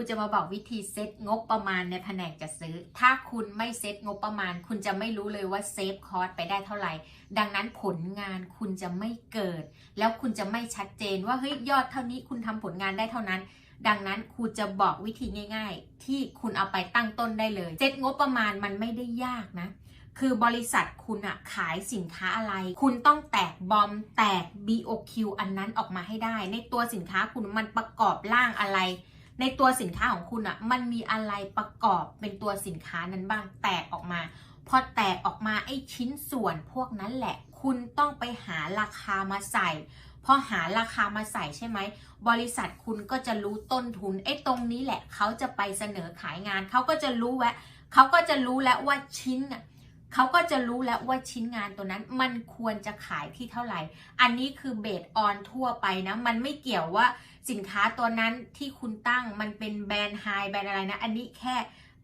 ครูจะมาบอกวิธีเซตงบประมาณในแผนกจัดซื้อ ถ้าคุณไม่เซตงบประมาณ คุณจะไม่รู้เลยว่าเซฟคอร์สไปได้เท่าไหร่ ดังนั้นผลงานคุณจะไม่เกิด แล้วคุณจะไม่ชัดเจนว่าเฮ้ยยอดเท่านี้คุณทำผลงานได้เท่านั้น ดังนั้นครูจะบอกวิธีง่าย ๆ ที่คุณเอาไปตั้งต้นได้เลยเซตงบประมาณมันไม่ได้ยากนะคือบริษัทคุณอะขายสินค้าอะไร คุณต้องแตกบอมแตก BOQ อันนั้นออกมาให้ได้ ในตัวสินค้าคุณมันประกอบร่างอะไร ในตัวสินค้าของคุณอะมันมีอะไรประกอบเป็นตัวสินค้านั้นบ้างแตกออกมา พอแตกออกมาไอ้ชิ้นส่วนพวกนั้นแหละ คุณต้องไปหาราคามาใส่พอหาราคามาใส่ใช่ไหม บริษัทคุณก็จะรู้ต้นทุนไอ้ตรงนี้แหละเขาจะไปเสนอขายงานเขาก็จะรู้แวะเขาก็จะรู้แล้วว่าชิ้นน่ะเขาก็จะรู้แล้วว่าชิ้นงานตัวนั้นมันควรจะขายที่เท่าไหร่ อันนี้คือเบสออนทั่วไปนะ มันไม่เกี่ยวว่า สินค้าตัวนั้นที่คุณตั้งมันเป็นแบรนด์ไฮแบรนด์อะไรนะ อันนี้แค่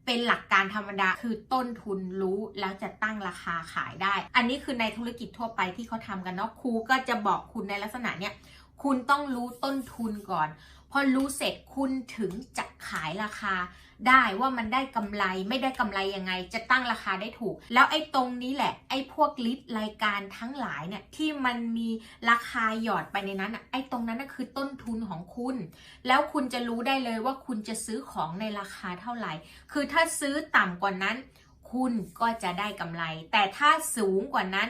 เป็นหลักการธรรมดาคือต้นทุนรู้แล้วจะตั้งราคาขายได้ อันนี้คือในธุรกิจทั่วไปที่เขาทำกันเนาะครูก็จะบอกคุณในลักษณะเนี้ย คุณต้องรู้ต้นทุนก่อน พอรู้เสร็จคุณถึงจะขายราคา ได้ว่ามันได้กำไรไม่ได้กำไรยังไง จะตั้งราคาได้ถูก แล้วไอ้ตรงนี้แหละ ไอ้พวกลิสต์รายการทั้งหลายเนี่ยที่มันมีราคาหยอดไปในนั้นอะไอ้ตรงนั้นน่ะคือต้นทุนของคุณ แล้วคุณจะรู้ได้เลยว่าคุณจะซื้อของในราคาเท่าไหร่ คือถ้าซื้อต่ำกว่านั้น คุณก็จะได้กำไร แต่ถ้าสูงกว่านั้น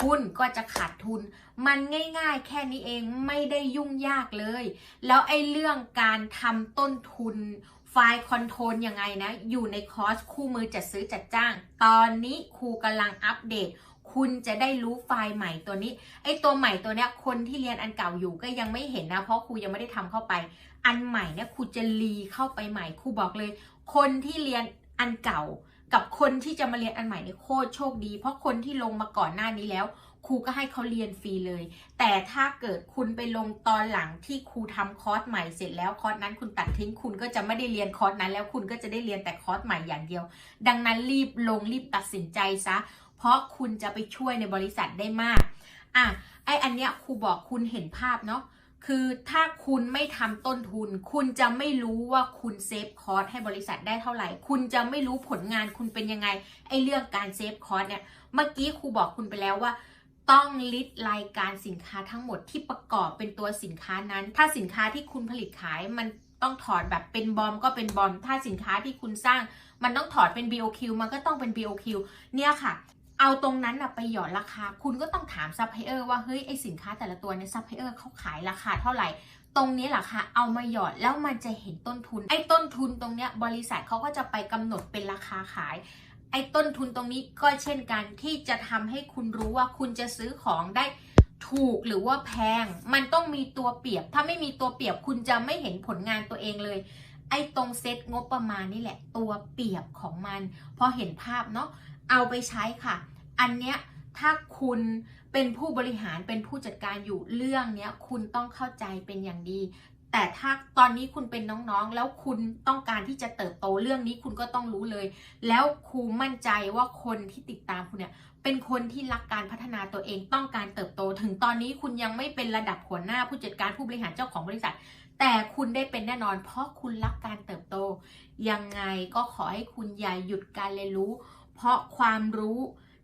คุณก็จะขาดทุน มันง่ายๆ แค่นี้เองไม่ได้ยุ่งยากเลย แล้วไอ้เรื่องการทำต้นทุนไฟล์คอนโทรลยังไงนะ อยู่ในคอร์สคู่มือจัดซื้อจัดจ้าง ตอนนี้ครูกำลังอัปเดต คุณจะได้รู้ไฟล์ใหม่ตัวนี้ ไอ้ตัวใหม่ตัวเนี้ย คนที่เรียนอันเก่าอยู่ก็ยังไม่เห็นนะ เพราะครูยังไม่ได้ทำเข้าไป อันใหม่เนี่ยครูจะรีเข้าไปใหม่ ครูบอกเลย คนที่เรียนอันเก่า กับคนที่จะมาเรียนอันใหม่เนี่ยโคตรโชคดี เพราะคนที่ลงมาก่อนหน้านี้แล้วครูก็ให้เขาเรียนฟรีเลย แต่ถ้าเกิดคุณไปลงตอนหลังที่ครูทำคอร์สใหม่เสร็จแล้วคอร์สนั้นคุณตัดทิ้งคุณก็จะไม่ได้เรียนคอร์สนั้น แล้วคุณก็จะได้เรียนแต่คอร์สใหม่อย่างเดียว ดังนั้นรีบลงรีบตัดสินใจซะ เพราะคุณจะไปช่วยในบริษัทได้มากอะไออันเนี้ยครูบอกคุณเห็นภาพเนาะ คือถ้าคุณไม่ทำต้นทุน คุณจะไม่รู้ว่าคุณเซฟคอร์สให้บริษัทได้เท่าไหร่ คุณจะไม่รู้ผลงานคุณเป็นยังไงไอเรื่องการเซฟคอร์สเนี่ยเมื่อกี้ครูบอกคุณไปแล้วว่า ต้องลิสต์รายการสินค้าทั้งหมดที่ประกอบเป็นตัวสินค้านั้น ถ้าสินค้าที่คุณผลิตขายมันต้องถอดแบบเป็นบอมก็เป็นบอม ถ้าสินค้าที่คุณสร้าง มันต้องถอดเป็น BOQ มันก็ต้องเป็น BOQ เนี่ยค่ะ เอาตรงนั้นนะไปหยอดราคา คุณก็ต้องถามซัพพลายเออร์ว่าเฮ้ยไอสินค้าแต่ละตัวเนี่ยซัพพลายเออร์เขาขายราคาเท่าไหร่ตรงนี้แหละค่ะ เอามาหยอดแล้วมันจะเห็นต้นทุน ไอ้ต้นทุนตรงเนี้ยบริษัทเขาก็จะไปกำหนดเป็นราคาขาย ไอ้ต้นทุนตรงนี้ก็เช่นกันที่จะทำให้คุณรู้ว่าคุณจะซื้อของได้ถูกหรือว่าแพง มันต้องมีตัวเปรียบ ถ้าไม่มีตัวเปรียบคุณจะไม่เห็นผลงานตัวเองเลย ไอ้ตรงเซตงบประมาณนี่แหละ ตัวเปรียบของมัน พอเห็นภาพเนาะ เอาไปใช้ค่ะ อันเนี้ยถ้าคุณเป็นผู้บริหารเป็นผู้จัดการอยู่เรื่องเนี้ยคุณต้องเข้าใจเป็นอย่างดี แต่ถ้าตอนนี้คุณเป็นน้องๆ แล้วคุณต้องการที่จะเติบโตเรื่องนี้คุณก็ต้องรู้เลย แล้วครูมั่นใจว่าคนที่ติดตามคุณเนี่ยเป็นคนที่รักการพัฒนาตัวเองต้องการเติบโต ถึงตอนนี้คุณยังไม่เป็นระดับหัวหน้าผู้จัดการผู้บริหารเจ้าของบริษัท แต่คุณได้เป็นแน่นอน เพราะคุณรักการเติบโต ยังไงก็ขอให้คุณอย่าหยุดการเรียนรู้ เพราะความรู้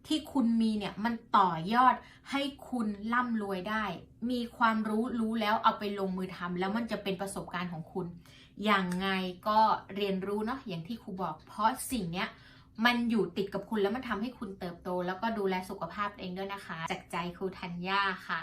ที่คุณมีเนี่ยมันต่อยอดให้คุณร่ำรวยได้ มีความรู้รู้แล้วเอาไปลงมือทำแล้วมันจะเป็นประสบการณ์ของคุณ อย่างไงก็เรียนรู้เนาะอย่างที่ครูบอก เพราะสิ่งเนี้ยมันอยู่ติดกับคุณแล้วมันทำให้คุณเติบโต แล้วก็ดูแลสุขภาพเองด้วยนะคะ จากใจครูธัญญาค่ะ